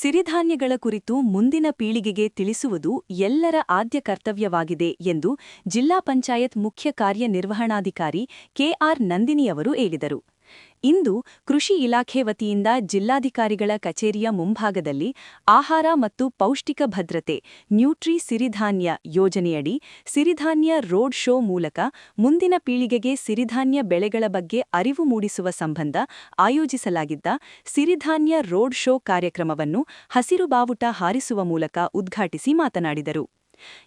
ಸಿರಿಧಾನ್ಯಗಳ ಕುರಿತು ಮುಂದಿನ ಪೀಳಿಗೆಗೆ ತಿಳಿಸುವುದು ಎಲ್ಲರ ಆದ್ಯ ಕರ್ತವ್ಯವಾಗಿದೆ ಎಂದು ಜಿಲ್ಲಾ ಪಂಚಾಯತ್ ಮುಖ್ಯ ಕಾರ್ಯನಿರ್ವಹಣಾಧಿಕಾರಿ ಕೆಆರ್ ನಂದಿನಿಯವರು ಹೇಳಿದರು. ಇಂದು ಕೃಷಿ ಇಲಾಖೆ ವತಿಯಿಂದ ಜಿಲ್ಲಾಧಿಕಾರಿಗಳ ಕಚೇರಿಯ ಮುಂಭಾಗದಲ್ಲಿ ಆಹಾರ ಮತ್ತು ಪೌಷ್ಟಿಕ ಭದ್ರತೆ ನ್ಯೂಟ್ರಿ ಸಿರಿಧಾನ್ಯ ಯೋಜನೆಯಡಿ ಸಿರಿಧಾನ್ಯ ರೋಡ್ ಶೋ ಮೂಲಕ ಮುಂದಿನ ಪೀಳಿಗೆಗೆ ಸಿರಿಧಾನ್ಯ ಬೆಳೆಗಳ ಬಗ್ಗೆ ಅರಿವು ಮೂಡಿಸುವ ಸಂಬಂಧ ಆಯೋಜಿಸಲಾಗಿದ್ದ ಸಿರಿಧಾನ್ಯ ರೋಡ್ ಶೋ ಕಾರ್ಯಕ್ರಮವನ್ನು ಹಸಿರು ಬಾವುಟ ಹಾರಿಸುವ ಮೂಲಕ ಉದ್ಘಾಟಿಸಿ ಮಾತನಾಡಿದರು.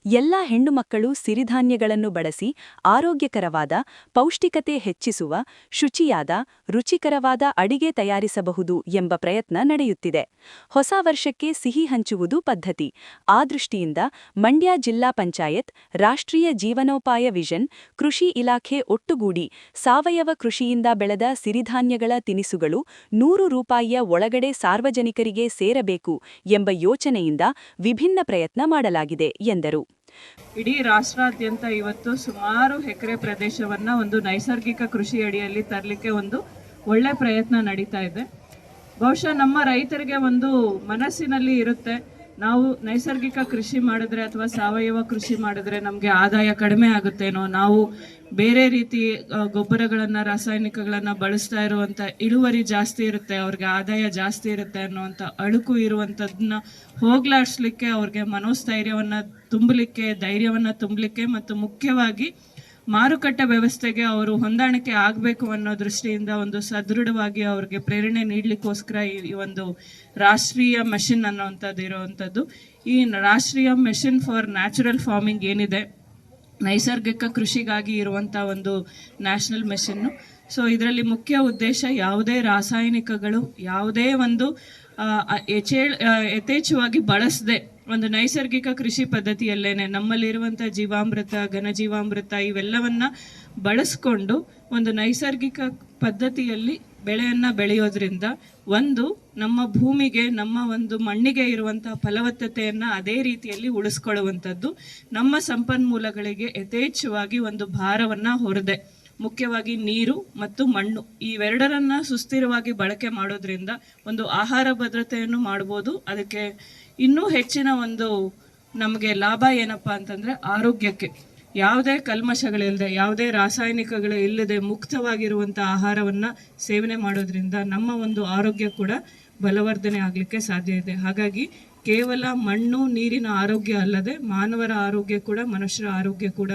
ಎಲ್ಲ ಹೆಣ್ಣುಮಕ್ಕಳು ಸಿರಿಧಾನ್ಯಗಳನ್ನು ಬಳಸಿ ಆರೋಗ್ಯಕರವಾದ, ಪೌಷ್ಟಿಕತೆ ಹೆಚ್ಚಿಸುವ, ಶುಚಿಯಾದ, ರುಚಿಕರವಾದ ಅಡಿಗೆ ತಯಾರಿಸಬಹುದು ಎಂಬ ಪ್ರಯತ್ನ ನಡೆಯುತ್ತಿದೆ. ಹೊಸ ವರ್ಷಕ್ಕೆ ಸಿಹಿ ಹಂಚುವುದು ಪದ್ಧತಿ. ಆ ದೃಷ್ಟಿಯಿಂದ ಮಂಡ್ಯ ಜಿಲ್ಲಾ ಪಂಚಾಯತ್, ರಾಷ್ಟ್ರೀಯ ಜೀವನೋಪಾಯ ವಿಷನ್, ಕೃಷಿ ಇಲಾಖೆ ಒಟ್ಟುಗೂಡಿ ಸಾವಯವ ಕೃಷಿಯಿಂದ ಬೆಳೆದ ಸಿರಿಧಾನ್ಯಗಳ ತಿನಿಸುಗಳು ನೂರು ರೂಪಾಯಿಯ ಒಳಗಡೆ ಸಾರ್ವಜನಿಕರಿಗೆ ಸೇರಬೇಕು ಎಂಬ ಯೋಚನೆಯಿಂದ ವಿಭಿನ್ನ ಪ್ರಯತ್ನ ಮಾಡಲಾಗಿದೆ, ಎಂದರು. ಇಡೀ ರಾಷ್ಟ್ರಾದ್ಯಂತ ಇವತ್ತು ಸುಮಾರು ಎಕರೆ ಪ್ರದೇಶವನ್ನ ಒಂದು ನೈಸರ್ಗಿಕ ಕೃಷಿ ಅಡಿಯಲ್ಲಿ ತರಲಿಕ್ಕೆ ಒಂದು ಒಳ್ಳೆ ಪ್ರಯತ್ನ ನಡೀತಾ ಇದೆ. ಬಹುಶಃ ನಮ್ಮ ರೈತರಿಗೆ ಒಂದು ಮನಸ್ಸಿನಲ್ಲಿ ಇರುತ್ತೆ. ನಾವು ನೈಸರ್ಗಿಕ ಕೃಷಿ ಮಾಡಿದ್ರೆ ಅಥವಾ ಸಾವಯವ ಕೃಷಿ ಮಾಡಿದ್ರೆ ನಮಗೆ ಆದಾಯ ಕಡಿಮೆ ಆಗುತ್ತೇನೋ, ನಾವು ಬೇರೆ ರೀತಿ ಗೊಬ್ಬರಗಳನ್ನು, ರಾಸಾಯನಿಕಗಳನ್ನ ಬಳಸ್ತಾ ಇರುವಂತ ಇಳುವರಿ ಜಾಸ್ತಿ ಇರುತ್ತೆ, ಅವ್ರಿಗೆ ಆದಾಯ ಜಾಸ್ತಿ ಇರುತ್ತೆ ಅನ್ನುವಂಥ ಅಳುಕು ಇರುವಂಥದ್ದನ್ನ ಹೋಗ್ಲಾಡಿಸ್ಲಿಕ್ಕೆ ಅವ್ರಿಗೆ ಮನೋಸ್ಥೈರ್ಯವನ್ನ ತುಂಬಲಿಕ್ಕೆ, ಧೈರ್ಯವನ್ನ ತುಂಬಲಿಕ್ಕೆ ಮತ್ತು ಮುಖ್ಯವಾಗಿ ಮಾರುಕಟ್ಟೆ ವ್ಯವಸ್ಥೆಗೆ ಅವರು ಹೊಂದಾಣಿಕೆ ಆಗಬೇಕು ಅನ್ನೋ ದೃಷ್ಟಿಯಿಂದ ಒಂದು ಸದೃಢವಾಗಿ ಅವ್ರಿಗೆ ಪ್ರೇರಣೆ ನೀಡಲಿಕ್ಕೋಸ್ಕರ ಈ ಒಂದು ರಾಷ್ಟ್ರೀಯ ಮೆಷಿನ್ ಅನ್ನೋವಂಥದ್ದು ಇರೋವಂಥದ್ದು. ಈ ರಾಷ್ಟ್ರೀಯ ಮೆಷಿನ್ ಫಾರ್ ನ್ಯಾಚುರಲ್ ಫಾರ್ಮಿಂಗ್ ಏನಿದೆ, ನೈಸರ್ಗಿಕ ಕೃಷಿಗಾಗಿ ಇರುವಂಥ ಒಂದು ನ್ಯಾಷನಲ್ ಮೆಷಿನ್ನು. ಸೊ, ಇದರಲ್ಲಿ ಮುಖ್ಯ ಉದ್ದೇಶ ಯಾವುದೇ ರಾಸಾಯನಿಕಗಳು, ಯಾವುದೇ ಒಂದು ಯಥೇಚ್ಛವಾಗಿ ಬಳಸದೆ ಒಂದು ನೈಸರ್ಗಿಕ ಕೃಷಿ ಪದ್ಧತಿಯಲ್ಲೇನೆ ನಮ್ಮಲ್ಲಿರುವಂಥ ಜೀವಾಮೃತ, ಘನಜೀವಾಮೃತ ಇವೆಲ್ಲವನ್ನ ಬಳಸ್ಕೊಂಡು ಒಂದು ನೈಸರ್ಗಿಕ ಪದ್ಧತಿಯಲ್ಲಿ ಬೆಳೆಯನ್ನು ಬೆಳೆಯೋದ್ರಿಂದ ಒಂದು ನಮ್ಮ ಭೂಮಿಗೆ, ನಮ್ಮ ಒಂದು ಮಣ್ಣಿಗೆ ಇರುವಂಥ ಫಲವತ್ತತೆಯನ್ನು ಅದೇ ರೀತಿಯಲ್ಲಿ ಉಳಿಸ್ಕೊಳ್ಳುವಂಥದ್ದು ನಮ್ಮ ಸಂಪನ್ಮೂಲಗಳಿಗೆ ಯಥೇಚ್ಛವಾಗಿ ಒಂದು ಭಾರವನ್ನ ಹೊರದೆ. ಮುಖ್ಯವಾಗಿ ನೀರು ಮತ್ತು ಮಣ್ಣು. ಇವೆರಡರನ್ನ ಸುಸ್ಥಿರವಾಗಿ ಬಳಕೆ ಮಾಡೋದ್ರಿಂದ ಒಂದು ಆಹಾರ ಭದ್ರತೆಯನ್ನು ಮಾಡ್ಬೋದು. ಅದಕ್ಕೆ ಇನ್ನೂ ಹೆಚ್ಚಿನ ಒಂದು ನಮಗೆ ಲಾಭ ಏನಪ್ಪ ಅಂತಂದ್ರೆ ಆರೋಗ್ಯಕ್ಕೆ. ಯಾವುದೇ ಕಲ್ಮಶಗಳಿಲ್ಲದೆ, ಯಾವುದೇ ರಾಸಾಯನಿಕಗಳು ಇಲ್ಲದೆ ಮುಕ್ತವಾಗಿರುವಂಥ ಆಹಾರವನ್ನ ಸೇವನೆ ಮಾಡೋದ್ರಿಂದ ನಮ್ಮ ಒಂದು ಆರೋಗ್ಯ ಕೂಡ ಬಲವರ್ಧನೆ ಆಗಲಿಕ್ಕೆ ಸಾಧ್ಯ ಇದೆ. ಹಾಗಾಗಿ ಕೇವಲ ಮಣ್ಣು, ನೀರಿನ ಆರೋಗ್ಯ ಅಲ್ಲದೆ ಮಾನವರ ಆರೋಗ್ಯ ಕೂಡ, ಮನುಷ್ಯರ ಆರೋಗ್ಯ ಕೂಡ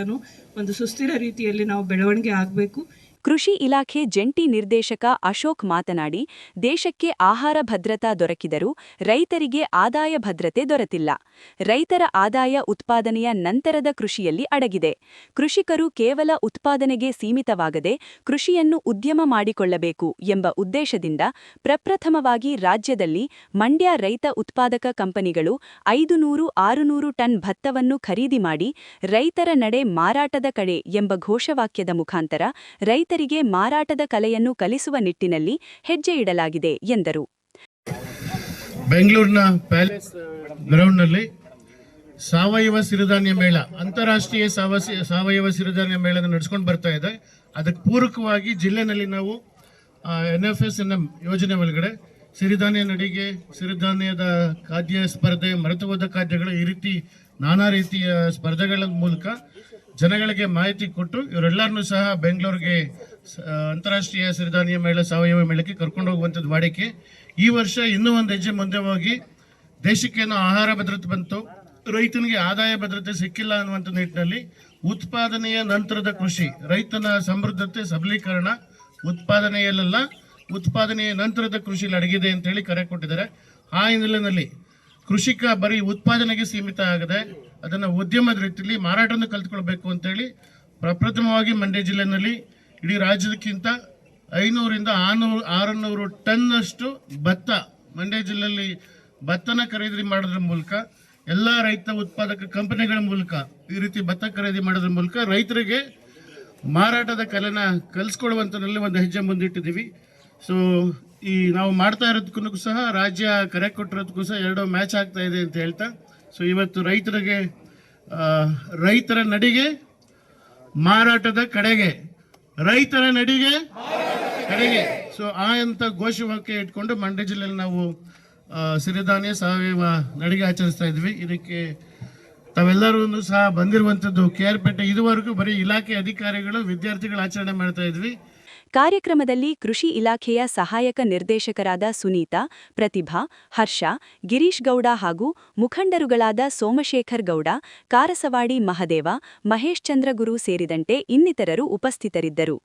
ಒಂದು ಸುಸ್ಥಿರ ರೀತಿಯಲ್ಲಿ ನಾವು ಬೆಳವಣಿಗೆ ಆಗಬೇಕು. ಕೃಷಿ ಇಲಾಖೆ ಜಂಟಿ ನಿರ್ದೇಶಕ ಅಶೋಕ್ ಮಾತನಾಡಿ, ದೇಶಕ್ಕೆ ಆಹಾರ ಭದ್ರತಾ ದೊರಕಿದರೂ ರೈತರಿಗೆ ಆದಾಯ ಭದ್ರತೆ ದೊರೆತಿಲ್ಲ. ರೈತರ ಆದಾಯ ಉತ್ಪಾದನೆಯ ನಂತರದ ಕೃಷಿಯಲ್ಲಿ ಅಡಗಿದೆ. ಕೃಷಿಕರು ಕೇವಲ ಉತ್ಪಾದನೆಗೆ ಸೀಮಿತವಾಗದೆ ಕೃಷಿಯನ್ನು ಉದ್ಯಮ ಮಾಡಿಕೊಳ್ಳಬೇಕು ಎಂಬ ಉದ್ದೇಶದಿಂದ ಪ್ರಪ್ರಥಮವಾಗಿ ರಾಜ್ಯದಲ್ಲಿ ಮಂಡ್ಯ ರೈತ ಉತ್ಪಾದಕ ಕಂಪನಿಗಳು ಐದು ನೂರು ಆರುನೂರು ಟನ್ ಭತ್ತವನ್ನು ಖರೀದಿ ಮಾಡಿ ರೈತರ ನಡೆ ಮಾರಾಟದ ಕಡೆ ಎಂಬ ಘೋಷವಾಕ್ಯದ ಮುಖಾಂತರ ರೈತರಿಗೆ ಮಾರಾಟದ ಕಲೆಯನ್ನು ಕಲಿಸುವ ನಿಟ್ಟಿನಲ್ಲಿ ಹೆಜ್ಜೆ ಇಡಲಾಗಿದೆ, ಎಂದರು. ಬೆಂಗಳೂರಿನ ಪ್ಯಾಲೇಸ್ ಗ್ರೌಂಡ್ನಲ್ಲಿ ಸಾವಯವ ಸಿರಿಧಾನ್ಯ ಮೇಳ, ಅಂತಾರಾಷ್ಟ್ರೀಯ ಸಾವಯವ ಸಿರಿಧಾನ್ಯ ಮೇಳನ ನಡೆಸ್ಕೊಂಡು ಬರ್ತಾ ಇದೆ. ಅದಕ್ಕೆ ಪೂರಕವಾಗಿ ಜಿಲ್ಲೆನಲ್ಲಿ ನಾವು N F S N M ಯೋಜನೆ ಒಳಗಡೆ ಸಿರಿಧಾನ್ಯ ನಡಿಗೆ, ಸಿರಿಧಾನ್ಯದ ಖಾದ್ಯ ಸ್ಪರ್ಧೆ ಮರೆತುವುದ ಖಾದ್ಯಗಳು ಈ ರೀತಿ ನಾನಾ ರೀತಿಯ ಸ್ಪರ್ಧೆಗಳ ಮೂಲಕ ಜನಗಳಿಗೆ ಮಾಹಿತಿ ಕೊಟ್ಟು ಇವರೆಲ್ಲರನ್ನೂ ಸಹ ಬೆಂಗಳೂರಿಗೆ ಅಂತಾರಾಷ್ಟ್ರೀಯ ಸಿರಿಧಾನ್ಯ ಮೇಳ, ಸಾವಯವ ಮೇಳಕ್ಕೆ ಕರ್ಕೊಂಡು ಹೋಗುವಂಥದ್ದು ವಾಡಿಕೆ ಈ ವರ್ಷ ಇನ್ನೂ ಒಂದು ಹೆಜ್ಜೆ ಮುಂದೆ ಹೋಗಿ ದೇಶಕ್ಕೇನೋ ಆಹಾರ ಭದ್ರತೆ ಬಂತು, ರೈತನಿಗೆ ಆದಾಯ ಭದ್ರತೆ ಸಿಕ್ಕಿಲ್ಲ ಅನ್ನುವಂಥ ನಿಟ್ಟಿನಲ್ಲಿ ಉತ್ಪಾದನೆಯ ನಂತರದ ಕೃಷಿ, ರೈತನ ಸಮೃದ್ಧತೆ ಸಬಲೀಕರಣ ಉತ್ಪಾದನೆಯಲ್ಲ ಉತ್ಪಾದನೆಯ ನಂತರದ ಕೃಷಿಯಲ್ಲಿ ಅಡಗಿದೆ ಅಂತ ಹೇಳಿ ಕರೆ ಕೊಟ್ಟಿದ್ದಾರೆ. ಆ ಹಿನ್ನೆಲೆಯಲ್ಲಿ ಕೃಷಿಕ ಬರೀ ಉತ್ಪಾದನೆಗೆ ಸೀಮಿತ ಆಗದೆ ಅದನ್ನು ಉದ್ಯಮದ ರೀತಿಯಲ್ಲಿ ಮಾರಾಟವನ್ನು ಕಲ್ತ್ಕೊಳ್ಬೇಕು ಅಂತೇಳಿ ಪ್ರಪ್ರಥಮವಾಗಿ ಮಂಡ್ಯ ಜಿಲ್ಲೆನಲ್ಲಿ ಇಡೀ ರಾಜ್ಯದಕ್ಕಿಂತ ಐನೂರಿಂದ ಆರುನೂರು ಆರುನೂರು ಟನ್ನಷ್ಟು ಭತ್ತ ಮಂಡ್ಯ ಜಿಲ್ಲೆಯಲ್ಲಿ ಭತ್ತನ ಖರೀದಿ ಮಾಡೋದ್ರ ಮೂಲಕ, ಎಲ್ಲ ರೈತ ಉತ್ಪಾದಕ ಕಂಪನಿಗಳ ಮೂಲಕ ಈ ರೀತಿ ಭತ್ತ ಖರೀದಿ ಮಾಡೋದ್ರ ಮೂಲಕ ರೈತರಿಗೆ ಮಾರಾಟದ ಕಲೆನ ಕಲಿಸ್ಕೊಡುವಂಥದ್ರಲ್ಲಿ ಒಂದು ಹೆಜ್ಜೆ ಮುಂದಿಟ್ಟಿದ್ದೀವಿ. ಸೊ ಈ ನಾವು ಮಾಡ್ತಾ ಇರೋದಕ್ಕೂ ಸಹ ರಾಜ್ಯ ಕರೆ ಕೊಟ್ಟಿರೋದಕ್ಕೂ ಸಹ ಎರಡು ಮ್ಯಾಚ್ ಆಗ್ತಾ ಇದೆ ಅಂತ ಹೇಳ್ತಾ. ಸೊ ಇವತ್ತು ರೈತರಿಗೆ ರೈತರ ನಡಿಗೆ ಮಾರಾಟದ ಕಡೆಗೆ. ರೈತರ ನಡಿಗೆ ಕಡೆಗೆ. ಸೊ ಆ ಅಂತ ಘೋಷವಾಕ್ಯ ಇಟ್ಕೊಂಡು ಮಂಡ್ಯ ಜಿಲ್ಲೆಯಲ್ಲಿ ನಾವು ಸಿರಿಧಾನ್ಯ ಸಾವಯವ ನಡಿಗೆ ಆಚರಿಸ್ತಾ ಇದ್ವಿ. ಇದಕ್ಕೆ ತಾವೆಲ್ಲರೂ ಸಹ ಬಂದಿರುವಂಥದ್ದು ಕೆ ಆರ್ ಪೇಟೆ. ಇದುವರೆಗೂ ಬರೀ ಇಲಾಖೆ ಅಧಿಕಾರಿಗಳು, ವಿದ್ಯಾರ್ಥಿಗಳು ಆಚರಣೆ ಮಾಡ್ತಾ ಇದ್ವಿ. ಕಾರ್ಯಕ್ರಮದಲ್ಲಿ ಕೃಷಿ ಇಲಾಖೆಯ ಸಹಾಯಕ ನಿರ್ದೇಶಕರಾದ ಸುನೀತಾ, ಪ್ರತಿಭಾ, ಹರ್ಷ, ಗಿರೀಶ್ ಗೌಡ ಹಾಗೂ ಮುಖಂಡರುಗಳಾದ ಸೋಮಶೇಖರ್ ಗೌಡ, ಕಾರಸವಾಡಿ ಮಹದೇವ, ಮಹೇಶ್ ಚಂದ್ರಗುರು ಸೇರಿದಂತೆ ಇನ್ನಿತರರು ಉಪಸ್ಥಿತರಿದ್ದರು.